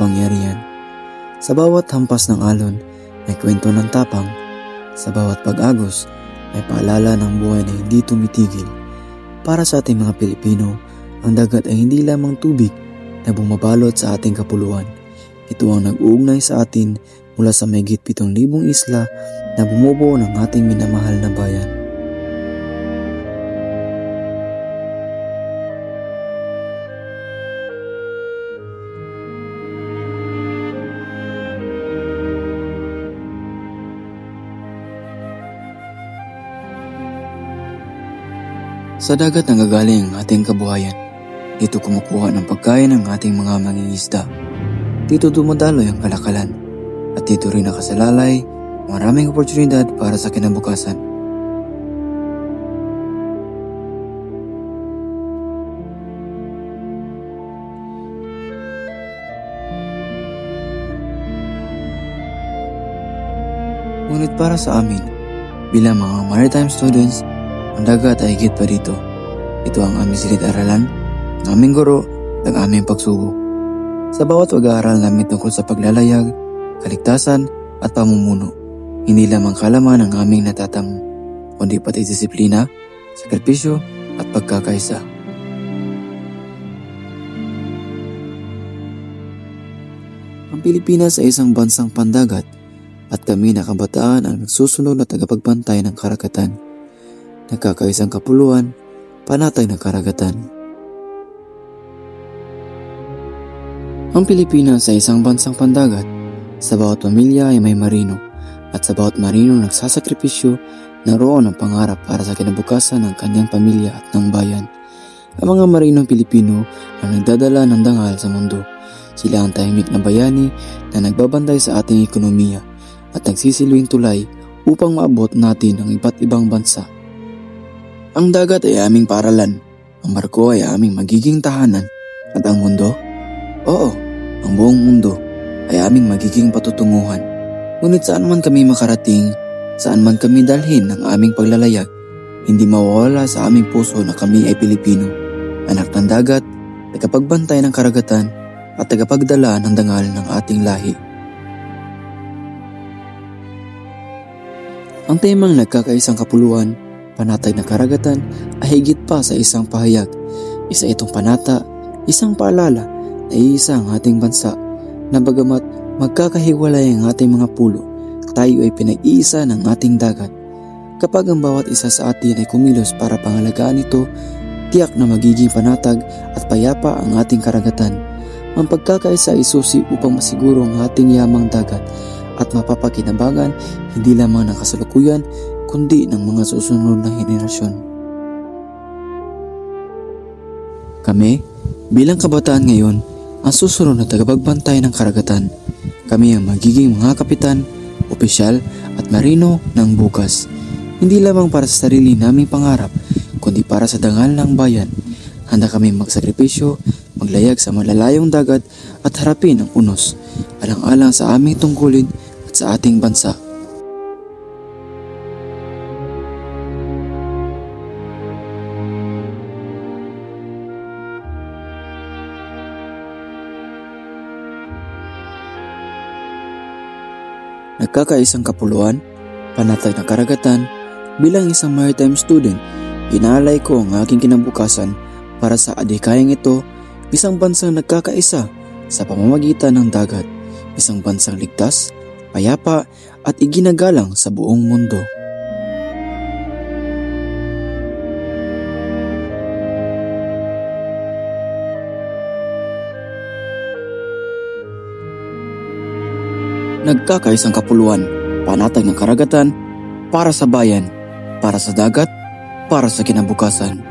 at makapangyarihan. Sa bawat hampas ng alon, may kwento ng tapang. Sa bawat pag-agos, may paalala ng buhay na hindi tumitigil. Para sa ating mga Pilipino, ang dagat ay hindi lamang tubig na bumabalot sa ating kapuluan. Ito ang nag-uugnay sa atin mula sa mayigit 7,000 isla na bumubuo ng ating minamahal na bayan. Sa dagat nanggagaling ang ating kabuhayan. Dito kumukuha ng pagkain ng ating mga mangingisda. Dito dumadaloy ang kalakalan. At dito rin nakasalalay ang maraming oportunidad para sa kinabukasan. Ngunit para sa amin, bilang mga maritime students, ang dagat ay higit pa dito. Ito ang aming silid-aralan, ang aming guro, at ang aming pagsugo. Sa bawat pag-aaral namin tungkol sa paglalayag, kaligtasan, at pamumuno, hindi lamang kalaman ang aming natatamo, kundi pati disiplina, sakripisyo, at pagkakaisa. Ang Pilipinas ay isang bansang pandagat at kami na kabataan ang nagsusunod na tagapagbantay ng karagatan nagkakaisang kapuluan, panatag na karagatan. Ang Pilipinas ay isang bansang pandagat. Sa bawat pamilya ay may marino at sa bawat marino nagsasakripisyo naroon ang pangarap para sa kinabukasan ng kanyang pamilya at ng bayan. Ang mga marinong Pilipino ang nagdadala ng dangal sa mundo. Sila ang tahimik na bayani na nagbabantay sa ating ekonomiya at nagsisilwing tulay upang maabot natin ang iba't ibang bansa. Ang dagat ay aming paralan. Ang barko ay aming magiging tahanan. At ang mundo? Oo, ang buong mundo ay aming magiging patutunguhan. Ngunit saan man kami makarating, saan man kami dalhin ng aming paglalayag, hindi mawawala sa aming puso na kami ay Pilipino, anak ng dagat, tagapagbantay ng karagatan, at tagapagdala ng dangal ng ating lahi. Ang temang nagkakaisang kapuluan panatag na karagatan ay higit pa sa isang pahayag. Isa itong panata, isang paalala na iisa ang ating bansa na bagamat magkakahiwalay ang ating mga pulo, tayo ay pinag-iisa ng ating dagat. Kapag ang bawat isa sa atin ay kumilos para pangalagaan ito, tiyak na magiging panatag at payapa ang ating karagatan. Ang pagkakaisa ay susi upang masiguro ang ating yamang dagat at mapapakinabangan hindi lamang ng kasalukuyan kundi ng mga susunod na henerasyon. Kami, bilang kabataan ngayon, ang susunod na tagapagbantay ng karagatan. Kami ang magiging mga kapitan, opisyal at marino ng bukas. Hindi lamang para sa sarili naming pangarap, kundi para sa dangal ng bayan. Handa kami magsakripisyo, maglayag sa malalayong dagat at harapin ang unos, alang-alang sa aming tungkulin at sa ating bansa. Nagkakaisang kapuluan, panatag na karagatan, bilang isang maritime student, inaalay ko ang aking kinabukasan para sa adhikayang ito, isang bansang nagkakaisa sa pamamagitan ng dagat, isang bansang ligtas, payapa at iginagalang sa buong mundo. Nagkakaisang kapuluan, panatag ng karagatan, para sa bayan, para sa dagat, para sa kinabukasan.